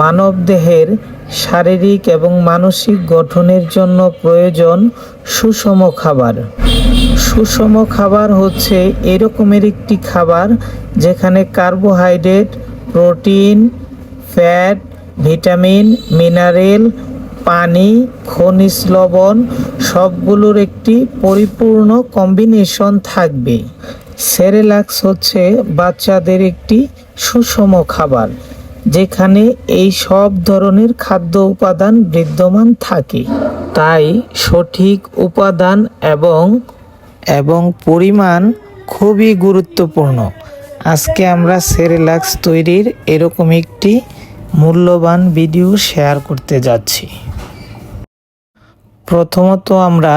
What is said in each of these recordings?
মানবদেহের শারীরিক এবং মানসিক গঠনের জন্য প্রয়োজন সুষম খাবার। সুষম খাবার হচ্ছে এরকমের একটি খাবার যেখানে carbohydrate, protein, fat, vitamin, mineral, পানি, খনিজ লবণ সবগুলোর একটি পরিপূর্ণ কম্বিনেশন থাকবে। সেরেলাক্স হচ্ছে বাচ্চাদের একটি সুষম খাবার। যেখানে এই সব ধরনের খাদ্য উপাদান বিদ্যমান থাকে। তাই সঠিক উপাদান এবং এবং পরিমাণ খুবই গুরুত্বপূর্ণ। আজকে আমরা সেরেলাক্স তৈরির এরকম একটি মূল্যবান ভিডিও শেয়ার করতে যাচ্ছি। প্রথমত আমরা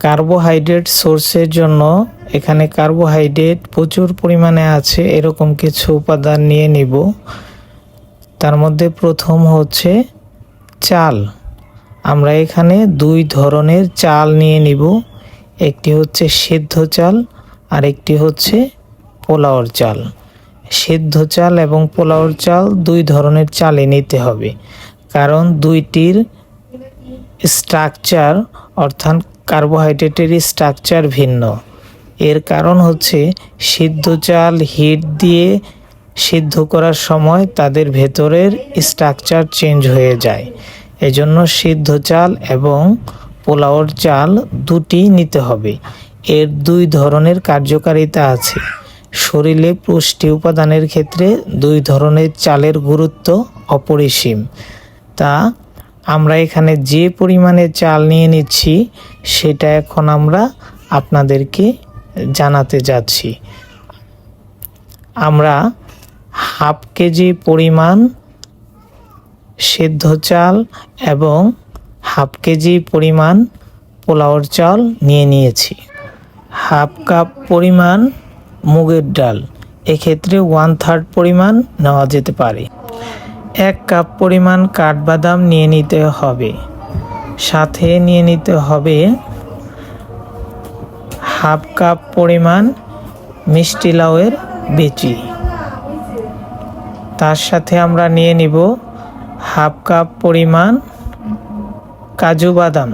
কার্বোহাইড্রেট সোর্সের জন্য, এখানে কার্বোহাইড্রেট প্রচুর পরিমাণে আছে, এরকম কিছু উপাদান নিয়ে নিব। তার মধ্যে প্রথম হচ্ছে চাল। আমরা এখানে দুই ধরনের চাল নিয়ে নিব। একটি হচ্ছে সিদ্ধ চাল, আর একটি হচ্ছে পোলাওর চাল। সিদ্ধ চাল এবং পোলাওর চাল দুই ধরনের চালে নিতে হবে। কারণ দুইটির স্ট্রাকচার অর্থাৎ কার্বোহাইড্রেটের স্ট্রাকচার ভিন্ন। এর কারণ হচ্ছে সিদ্ধ চাল হিট দিয়ে সিদ্ধ করার সময় তাদের ভেতরের স্ট্রাকচার চেঞ্জ হয়ে যায়। এজন্য সিদ্ধ চাল এবং পোলাওর চাল দুটি নিতে হবে। এর দুই ধরনের কার্যকারিতা আছে। শরীরে পুষ্টি উপাদানের ক্ষেত্রে দুই ধরনের চালের গুরুত্ব অপরিসীম। তা আমরা এখানে যে পরিমাণে চাল নিয়ে নিচ্ছি, সেটা এখন আমরা আপনাদেরকে জানাতে যাচ্ছি। আমরা হাফ কেজি পরিমাণ সিদ্ধ চাল এবং হাফ কেজি পরিমাণ পোলাওর চাল নিয়ে নিয়েছি। হাফ কাপ পরিমাণ মুগের ডাল। এক্ষেত্রে ওয়ান থার্ড পরিমাণ নেওয়া যেতে পারে। এক কাপ পরিমাণ কাঠবাদাম নিয়ে নিতে হবে। সাথে নিয়ে নিতে হবে হাফ কাপ পরিমাণ মিষ্টি লাউয়ের বেচি তার সাথে আমরা নিয়ে নিব হাফ কাপ পরিমাণ কাজু বাদাম।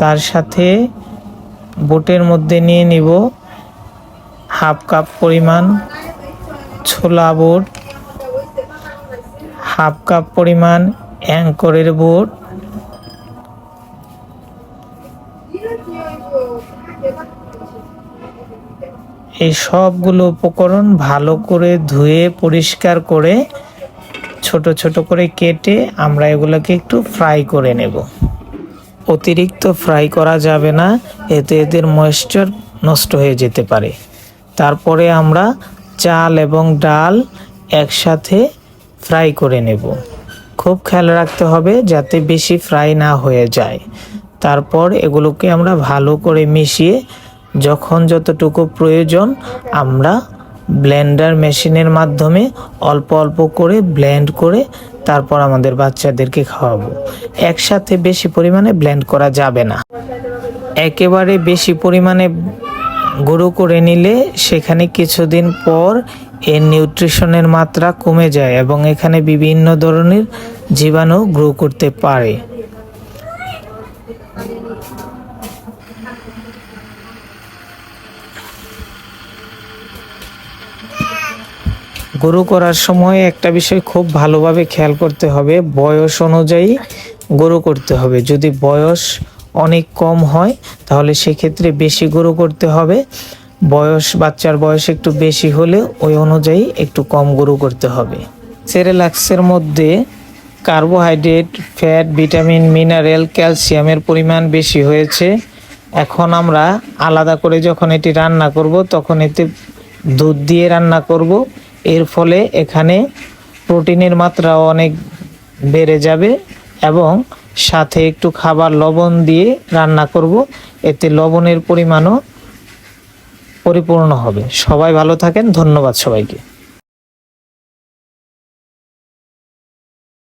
তার সাথে বুটের মধ্যে নিয়ে নিব হাফ কাপ পরিমাণ ছোলা বুট, হাফ কাপ পরিমাণ অ্যাঙ্করের বুট এই সবগুলো উপকরণ ভালো করে ধুয়ে, পরিষ্কার করে, ছোট ছোট করে কেটে আমরা এগুলোকে একটু ফ্রাই করে নেব। অতিরিক্ত ফ্রাই করা যাবে না, এতে এদের ময়েশ্চার নষ্ট হয়ে যেতে পারে। তারপরে আমরা চাল এবং ডাল একসাথে ফ্রাই করে নেব। খুব খেয়াল রাখতে হবে যাতে বেশি ফ্রাই না হয়ে যায়। তারপর এগুলোকে আমরা ভালো করে মিশিয়ে যখন যতটুকু প্রয়োজন, আমরা ব্লেন্ডার মেশিনের মাধ্যমে অল্প অল্প করে ব্লেন্ড করে তারপর আমাদের বাচ্চাদেরকে খাওয়াবো। একসাথে বেশি পরিমাণে ব্লেন্ড করা যাবে না। একেবারে বেশি পরিমাণে গুঁড়ো করে নিলে সেখানে কিছুদিন পর এর নিউট্রিশনের মাত্রা কমে যায় এবং এখানে বিভিন্ন ধরনের জীবাণু গ্রো করতে পারে। গরু করার সময় একটা বিষয় খুব ভালোভাবে খেয়াল করতে হবে, বয়স অনুযায়ী গরু করতে হবে। যদি বয়স অনেক কম হয়, তাহলে সেক্ষেত্রে বেশি গরু করতে হবে। বয়স, বাচ্চার বয়স একটু বেশি হলে ওই অনুযায়ী একটু কম গরু করতে হবে। সেরেলাক্সের মধ্যে কার্বোহাইড্রেট, ফ্যাট, ভিটামিন, মিনারেল, ক্যালসিয়ামের পরিমাণ বেশি হয়েছে। এখন আমরা আলাদা করে যখন এটি রান্না করব, তখন এতে দুধ দিয়ে রান্না করব। এর ফলে এখানে প্রোটিনের মাত্রা অনেক বেড়ে যাবে এবং সাথে একটু খাবার লবণ দিয়ে রান্না করব। এতে লবণের পরিমাণও পরিপূর্ণ হবে। সবাই ভালো থাকেন, ধন্যবাদ সবাইকে।